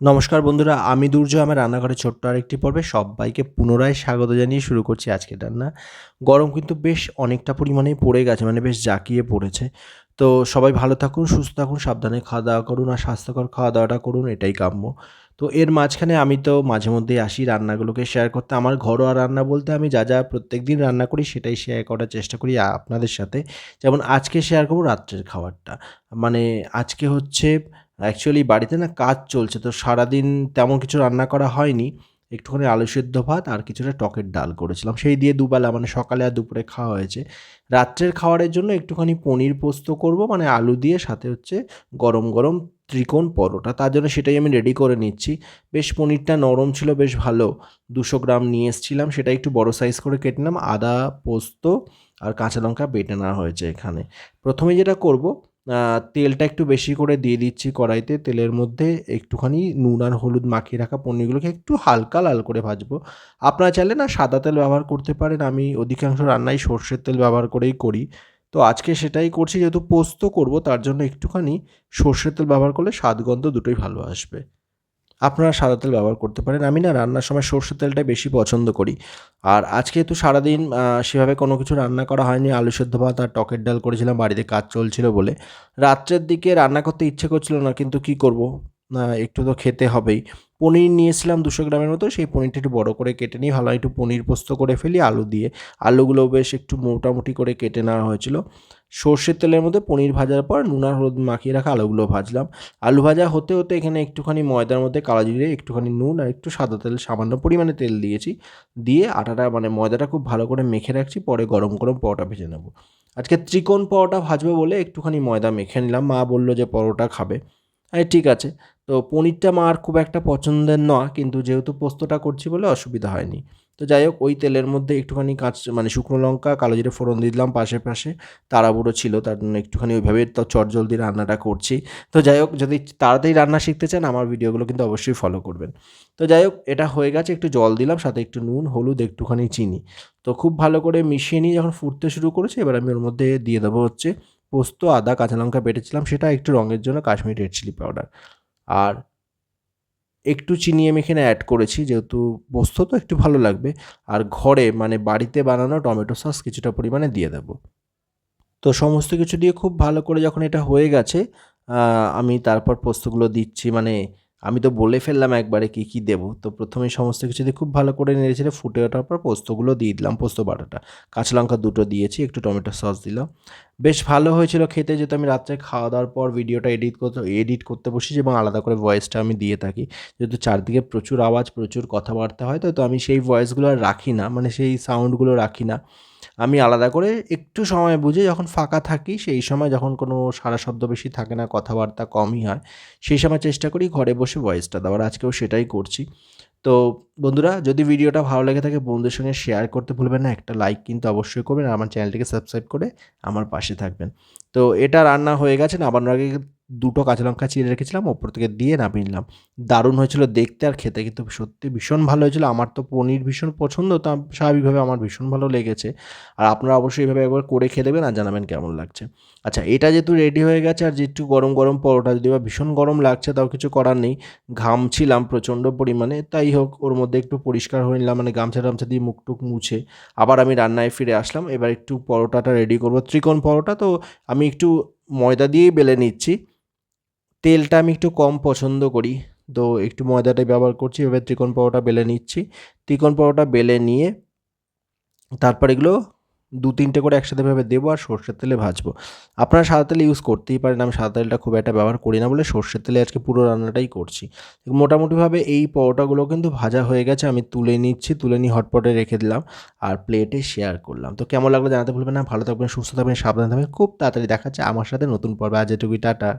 নমস্কার বন্ধুরা, আমি দুর্জয় আমার রান্নাঘরের ছোট্ট আরেকটি পর্বে সবাইকে পুনরায় স্বাগত জানিয়ে শুরু করছি আজকের রান্না। গরম কিন্তু বেশ অনেকটা পরিমাণেই পড়ে গেছে মানে বেশ জাঁকিয়ে পড়েছে। তো সবাই ভালো থাকুন, সুস্থ থাকুন, সাবধানে খাওয়া দাওয়া করুন আর স্বাস্থ্যকর খাওয়া দাওয়াটা করুন, এটাই কাম্য। তো এর মাঝখানে আমি তো মাঝে মধ্যেই আসি রান্নাগুলোকে শেয়ার করতে। আমার ঘরোয়া রান্না বলতে আমি যা যা প্রত্যেক দিন রান্না করি সেটাই শেয়ার করার চেষ্টা করি আপনাদের সাথে। যেমন আজকে শেয়ার করব রাত্রের খাবারটা। মানে আজকে হচ্ছে অ্যাকচুয়ালি বাড়িতে না কাজ চলছে, তো সারাদিন তেমন কিছু রান্না করা হয়নি। একটুখানি আলু সেদ্ধ ভাত আর কিছুটা টকের ডাল করেছিলাম। সেই দিয়ে দুবেলা মানে সকালে আর দুপুরে খাওয়া হয়েছে। রাত্রের খাওয়ারের জন্য একটুখানি পনির পোস্ত করব মানে আলু দিয়ে, সাথে হচ্ছে গরম গরম ত্রিকোণ পরোটা। তার জন্য সেটাই আমি রেডি করে নিচ্ছি। বেশ পনিরটা নরম ছিল, বেশ ভালো। দুশো গ্রাম নিয়ে এসেছিলাম, সেটা একটু বড় সাইজ করে কেটে নিলাম। আদা পোস্ত আর কাঁচা লঙ্কা বেটে নেওয়া হয়েছে এখানে। প্রথমে যেটা করব তেলটা একটু বেশি করে দিয়ে দিচ্ছি কড়াইতে। তেলের মধ্যে একটুখানি নুন আর হলুদ মাখিয়ে রাখা পনিরগুলোকে একটু হালকা লাল করে ভাজবো। আপনারা চাইলে না সাদা তেল ব্যবহার করতে পারেন, আমি অধিকাংশ রান্নায় সর্ষের তেল ব্যবহার করেই করি। তো আজকে সেটাই করছি, যেহেতু পোস্ত করব, তার জন্য একটুখানি সর্ষের তেল ব্যবহার করলে স্বাদগন্ধ দুটোই ভালো আসবে। আপনারা সাদা তেল ব্যবহার করতে পারেন। আমি না রান্নার সময় সর্ষের তেলটাই বেশি পছন্দ করি। আর আজকে তো সারাদিন সেভাবে কোনো কিছু রান্না করা হয়নি। আলু সেদ্ধ ভাত আর টকের ডাল করেছিলাম, বাড়িতে কাজ চলছিল বলে। রাত্রের দিকে রান্না করতে ইচ্ছে করছিল না, কিন্তু কি করব? একটু তো খেতে হবেই। পনির নিয়েছিলাম দুশো গ্রামের মতো, সেই পনিরটা একটু বড়ো করে কেটে নিই ভালো একটু পনির পোস্ত করে ফেলি আলু দিয়ে। আলুগুলো বেশ একটু মোটামুটি করে কেটে নেওয়া হয়েছিল। সর্ষের তেলের মধ্যে পনির ভাজার পর নুন আর হলুদ মাখিয়ে রাখা আলুগুলো ভাজলাম। আলু ভাজা হতে হতে এখানে একটুখানি ময়দার মধ্যে কালো জিরে, একটুখানি নুন আর একটু সাদা তেল, সামান্য পরিমাণে তেল দিয়েছি। দিয়ে আটাটা মানে ময়দাটা খুব ভালো করে মেখে রাখছি, পরে গরম গরম পরোটা ভেজে নেব। আজকে ত্রিকোণ পরোটা ভাজবো বলে একটুখানি ময়দা মেখে নিলাম। মা বলল যে পরোটা খাবে। আরে ঠিক আছে। তো পনিরটা মার খুব একটা পছন্দের নয়, কিন্তু যেহেতু পোস্তটা করছি বলে অসুবিধা হয়নি। তো যাই হোক, ওই তেলের মধ্যে একটুখানি কাঁচ মানে শুকনো লঙ্কা, কালো জিরে ফোড়ন দিয়ে দিলাম পাশে পাশে। তাড়াবুড়ো ছিল, তার জন্য একটুখানি ওইভাবে তো চটজলদি রান্নাটা করছি। তো যাই হোক, যদি তাড়াতাড়ি রান্না শিখতে চান, আমার ভিডিওগুলো কিন্তু অবশ্যই ফলো করবেন। তো যাই হোক, এটা হয়ে গেছে, একটু জল দিলাম, সাথে একটু নুন, হলুদ, একটুখানি চিনি। তো খুব ভালো করে মিশিয়ে নিয়ে যখন ফুটতে শুরু করেছে, এবার আমি ওর মধ্যে দিয়ে দেবো হচ্ছে পোস্ত, আদা, কাঁচা লঙ্কা বেটেছিলাম, সেটা একটু রঙের জন্য কাশ্মীরি রেড চিলি পাউডার আর একটু চিনি আমি এখানে অ্যাড করেছি, যেহেতু পোস্ত তো একটু ভালো লাগবে। আর ঘরে মানে বাড়িতে বানানো টমেটো সস কিছুটা পরিমাণে দিয়ে দেবো। তো সমস্ত কিছু দিয়ে খুব ভালো করে যখন এটা হয়ে গেছে আমি তারপর পোস্তগুলো দিচ্ছি মানে আমি তো বলে ফেললাম একবারে কী কী দেবো। তো প্রথমে সমস্ত কিছু দিয়ে খুব ভালো করে নেড়েছেড়ে ফুটে ওঠার পর পোস্তগুলো দিয়ে দিলাম, পোস্ত বাটাটা। কাঁচা লঙ্কা দুটো দিয়েছি, একটু টমেটো সস দিলাম। বেশ ভালো হয়েছিল খেতে যেহেতু আমি রাত্রে খাওয়া দাওয়ার পর ভিডিওটা এডিট করতে এডিট করতে বসেছি এবং আলাদা করে ভয়েসটা আমি দিয়ে থাকি। যেহেতু চারদিকে প্রচুর আওয়াজ, প্রচুর কথাবার্তা হয়, তো আমি সেই ভয়েসগুলো আর রাখি না মানে সেই সাউন্ডগুলো রাখি না। আমি আলাদা করে একটু সময় বুঝে যখন ফাঁকা থাকি, সেই সময় যখন কোনো সারা শব্দ বেশি থাকে না, কথাবার্তা কমই হয়, সেই সময় চেষ্টা করি ঘরে বসে ভয়েসটা দেওয়ার। আজকেও সেটাই করছি। তো বন্ধুরা, যদি ভিডিওটা ভালো লেগে থাকে, বন্ধুদের সঙ্গে শেয়ার করতে ভুলবেন না। একটা লাইক কিন্তু অবশ্যই করবেন। আর আমার চ্যানেলটিকে সাবস্ক্রাইব করে আমার পাশে থাকবেন। তো এটা রান্না হয়ে গেছে নামানোর আগে দুটো কাঁচা লঙ্কা চিড়ে রেখেছিলাম, ওপর থেকে দিয়ে নামিয়ে নিলাম। দারুণ হয়েছিল দেখতে আর খেতে কিন্তু সত্যি ভীষণ ভালো হয়েছিল। আমার তো পনির ভীষণ পছন্দ, তা স্বাভাবিকভাবে আমার ভীষণ ভালো লেগেছে। আর আপনারা অবশ্যই এইভাবে একবার করে খেয়ে দেবেন আর জানাবেন কেমন লাগছে। আচ্ছা এটা যেহেতু রেডি হয়ে গেছে আর যেহেতু গরম গরম পরোটা যদি বা ভীষণ গরম লাগছে, তাও কিছু করার নেই। ঘামছিলাম প্রচণ্ড পরিমাণে, তাই হোক, ওর মধ্যে একটু পরিষ্কার হয়ে নিলাম মানে গামছা টামছা দিয়ে মুখটুক মুছে। আবার আমি রান্নায় ফিরে আসলাম, এবার একটু পরোটাটা রেডি করব। ত্রিকোণ পরোটা তো আমি একটু ময়দা দিয়েই বেলে নিচ্ছি। তেলটা আমি একটু কম পছন্দ করি। তো একটু ময়দাটাই ব্যবহার করছি, এভাবে ত্রিকোণ পরোটা বেলে নিচ্ছি। ত্রিকোণ পরোটা বেলে নিয়ে তারপর এগুলো দু তিনটে করে একসাথে ভাবে দেবো আর সর্ষের তেলে ভাজবো। আপনারা সাদা তেল ইউজ করতেই পারেন, আমি সাদা তেলটা খুব একটা ব্যবহার করি না বলে সর্ষের তেলে আজকে পুরো রান্নাটাই করছি। মোটামুটিভাবে এই পরোটাগুলো কিন্তু ভাজা হয়ে গেছে, আমি তুলে নিচ্ছি, তুলে নিয়ে হটপটে রেখে দিলাম আর প্লেটে শেয়ার করলাম। তো কেমন লাগল জানাতে ভুলবেন না, ভালো থাকবেন, সুস্থ থাকবেন, সাবধান থাকবেন, খুব তাড়াতাড়ি দেখাচ্ছে আমার সাথে নতুন পর্বে, আজ এটুকুই, টাটা।